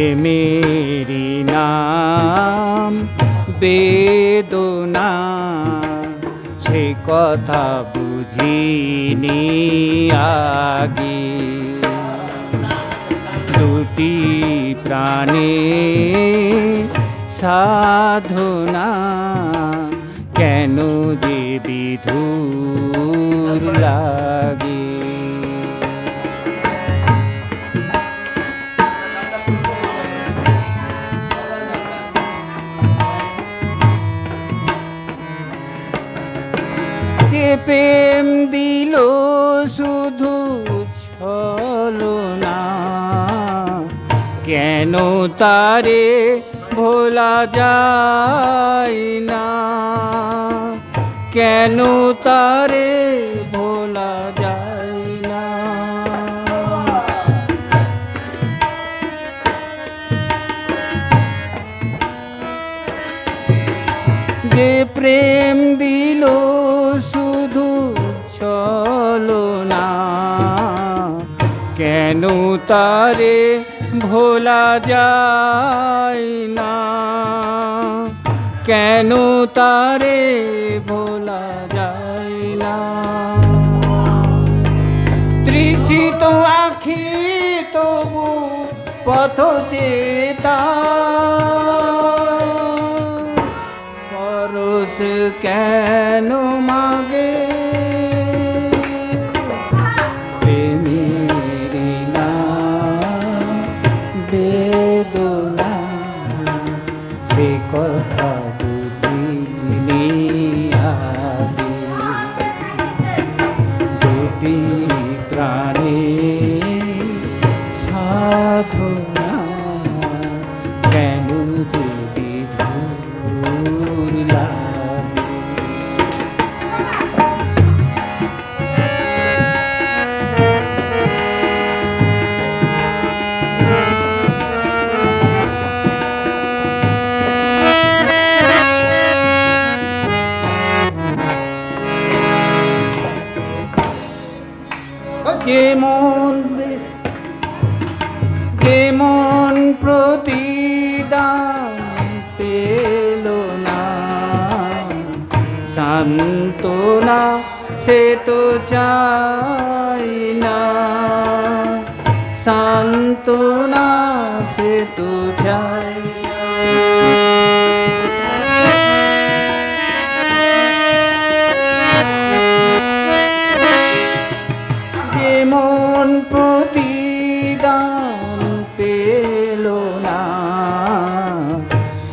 প্রেমেরই নাম বেদনা সে কথা বুঝিনি আগে দুটি প্রাণে সাধনা কেন যে বিধুর লাগে প্রেম দিল শুধু ছলো না কেন তারে ভোলা যায় না? কেন তারে ভোলা যায় না? যে প্রেম দিল চলো না। কেন তারে ভোলা যায় না? কেন তারে ভোলা যায় না? তৃষিত আখি তবু পথ চেতা পরশ কেন কেন যদি ভুল লাগে যেমন যেমন প্রতিদান পেল না সান্তনা সে তো চাই না সান্তনা সে তো চাই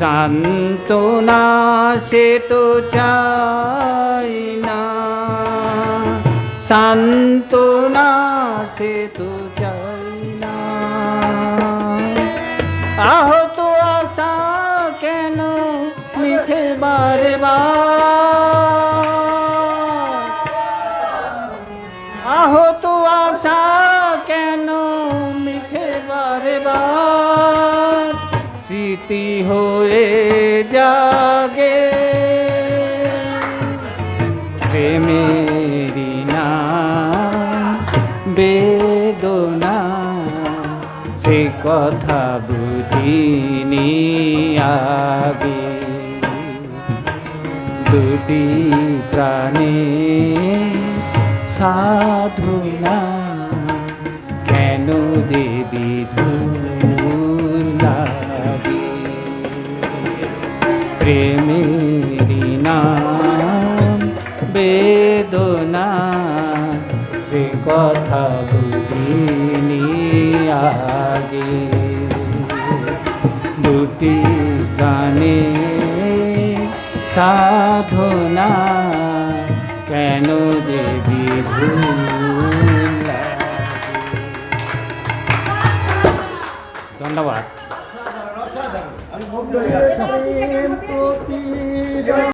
সান্ত্বনা সে তো চাই না। সান্ত্বনা সে তো চাই না। আহত আশা কেন মিছে বারে বার আহত আশা স্মৃতি হয়ে জাগে। প্রেমেরি নাম বেদনা সে কথা বুঝিনি আগে। দুটি প্রাণে সাধনা প্রেমেরি নাম বেদনা সে কথা বুঝিনি আগে। দুটি প্রাণে সাধনা কেন যে বিভুল লাগে। ধন্যবাদ